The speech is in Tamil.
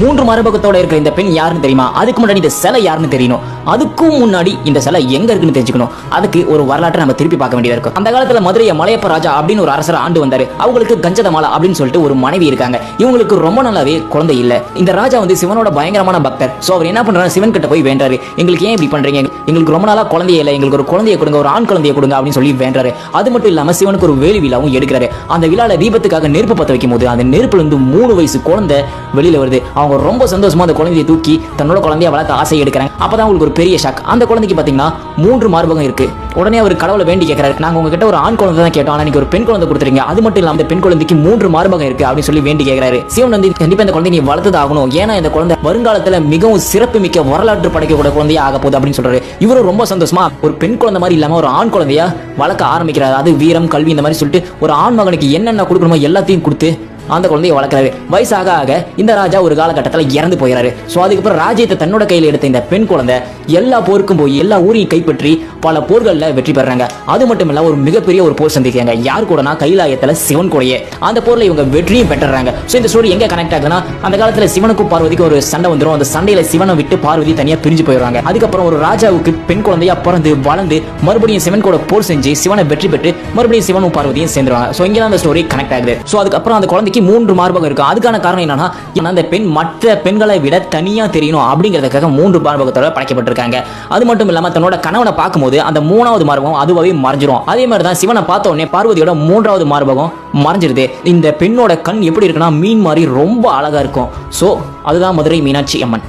மூன்று மரபகத்தோட இருக்கிற இந்த பெண் யாருன்னு தெரியுமா? அதுக்கு முன்னாடி இந்த சிலை யாருன்னு தெரியணும். அதுக்கும் முன்னாடி இந்த சிலை எங்க இருக்குன்னு தெரிஞ்சுக்கணும். அதுக்கு ஒரு வரலாற்றை நம்ம திருப்பி பார்க்க வேண்டியதா இருக்கும். அந்த காலத்துல மதுரையை மலையப்ப ராஜா அப்படின்னு ஒரு அரசர் ஆண்டு வந்தாரு. அவங்களுக்கு கஞ்சதமாலா அப்படின்னு சொல்லிட்டு ஒரு மனைவி இருக்காங்க. இவங்களுக்கு ரொம்ப நாளாவே குழந்தை இல்ல. இந்த ராஜா வந்து சிவனோட பயங்கரமான பக்தர். சோ அவர் என்ன பண்றாரு? சிவன் கிட்ட போய் வேண்டாரு. எங்களுக்கு ஏன் இப்படி பண்றீங்க? எங்களுக்கு ரொம்ப நாளா குழந்தைய இல்ல. எங்களுக்கு ஒரு குழந்தைய கொடுங்க ஒரு ஆண் குழந்தைய கொடுங்க அப்படின்னு சொல்லி வேண்டாரு. அது மட்டும் இல்லாம சிவனுக்கு ஒரு வேலி விழாவும் எடுக்கிறாரு. அந்த விழால தீபத்துக்காக நெருப்பு பத்த வைக்கும் போது அந்த நெருப்புல இருந்து மூணு வயசு குழந்தை வெளியில வருது. அவங்க ரொம்ப சந்தோஷமா அந்த குழந்தையை தூக்கி தன்னோட குழந்தைய வளர்க்க ஆசை எடுக்கிறாங்க. அப்பதான் உங்களுக்கு ஒரு பெரிய ஷாக் அந்த குழந்தைக்கு பாத்தீங்கன்னா மூன்று மார்பகம் இருக்கு. உடனே அவர் கடவுளை வேண்டி கேட்கிறாரு நாங்க உங்ககிட்ட ஒரு ஆண் குழந்தை தான் கேட்டோம். ஆனா நீங்க ஒரு பெண் குழந்தை கொடுத்துருங்க அது மட்டும் இல்லாம இந்த பெண் குழந்தைக்கு மூன்று மார்பகம் இருக்கு அப்படின்னு சொல்லி வேண்டி கேட்கிறாரு சிவன் வந்து கண்டிப்பா இந்த குழந்தை நீ வளர்த்தது ஆகணும் ஏன்னா இந்த குழந்தை வருங்காலத்துல மிகவும் சிறப்பு மிக்க வரலாற்று படைக்கக்கூடிய குழந்தையா ஆக போகுது அப்படின்னு சொல்றாரு. இவரும் ரொம்ப சந்தோஷமா ஒரு பெண் குழந்தை மாதிரி இல்லாம ஒரு ஆண் குழந்தையா வளர்க்க ஆரம்பிக்கிறார். அது வீரம் கல்வி இந்த மாதிரி சொல்லிட்டு ஒரு ஆண் மகனுக்கு என்னென்ன கொடுக்கணுமோ எல்லாத்தையும் கொடுத்து அந்த குழந்தையை வளர்க்குறாரு. வயசாக ஆக இந்த ராஜா ஒரு காலகட்டத்தில் இறந்து போயிறாரு. ஸோ அதுக்கப்புறம் ராஜ்யத்தை தன்னோட கையில் எடுத்த இந்த பெண் குழந்தை எல்லா போருக்கும் போய் எல்லா ஊரையும் கைப்பற்றி பல போர்களில் வெற்றி பெறாங்க. அது மட்டும் இல்ல ஒரு மிகப்பெரிய ஒரு போர் சந்திக்கிறாங்க. யார் கூடனா? கைலாயத்தில் சிவன் கூடயே. அந்த போர்ல இவங்க வெற்றியும் பெற்றுறாங்க. ஸோ இந்த ஸ்டோரி எங்க கனெக்ட் ஆகுதுன்னா அந்த காலத்துல சிவனுக்கும் பார்வதிக்கும் ஒரு சண்டை வந்துடும் அந்த சண்டையில சிவனை விட்டு பார்வதி தனியா பிரிஞ்சு போயிடுவாங்க. அதுக்கப்புறம் ஒரு ராஜாவுக்கு பெண் குழந்தையா பிறந்து வளர்ந்து மறுபடியும் சிவன் கூட போர் செஞ்சு சிவனை வெற்றி பெற்று மறுபடியும் சிவனும் பார்வதியும் சேர்ந்துருவாங்க. ஸோ இங்கே அந்த ஸ்டோரி கனெக்ட் ஆகுது. ஸோ அதுக்கப்புறம் அந்த குழந்தைக்கு மூன்று மார்பகம் இருக்கும் அதுக்கான காரணம் என்னன்னா ஏன்னா அந்த பெண் மற்ற பெண்களை விட தனியா தெரியணும் அப்படிங்கிறதுக்காக மூன்று மார்பகத்தோட படைக்கப்பட்டிருக்காங்க. அது மட்டும் இல்லாம தன்னோட கணவனை பார்க்கும்போது அந்த மூணாவது மார்பகம் அதுவாகவே மறைஞ்சிரும். அதே மாதிரி தான் சிவனை பார்த்த உடனே பார்வதியோட மூன்றாவது மார்பகம் மறைஞ்சிருது. இந்த பெண்ணோட கண் எப்படி இருக்குன்னா மீன் மாதிரி ரொம்ப அழகா இருக்கும். ஸோ அதுதான் மதுரை மீனாட்சி அம்மன்.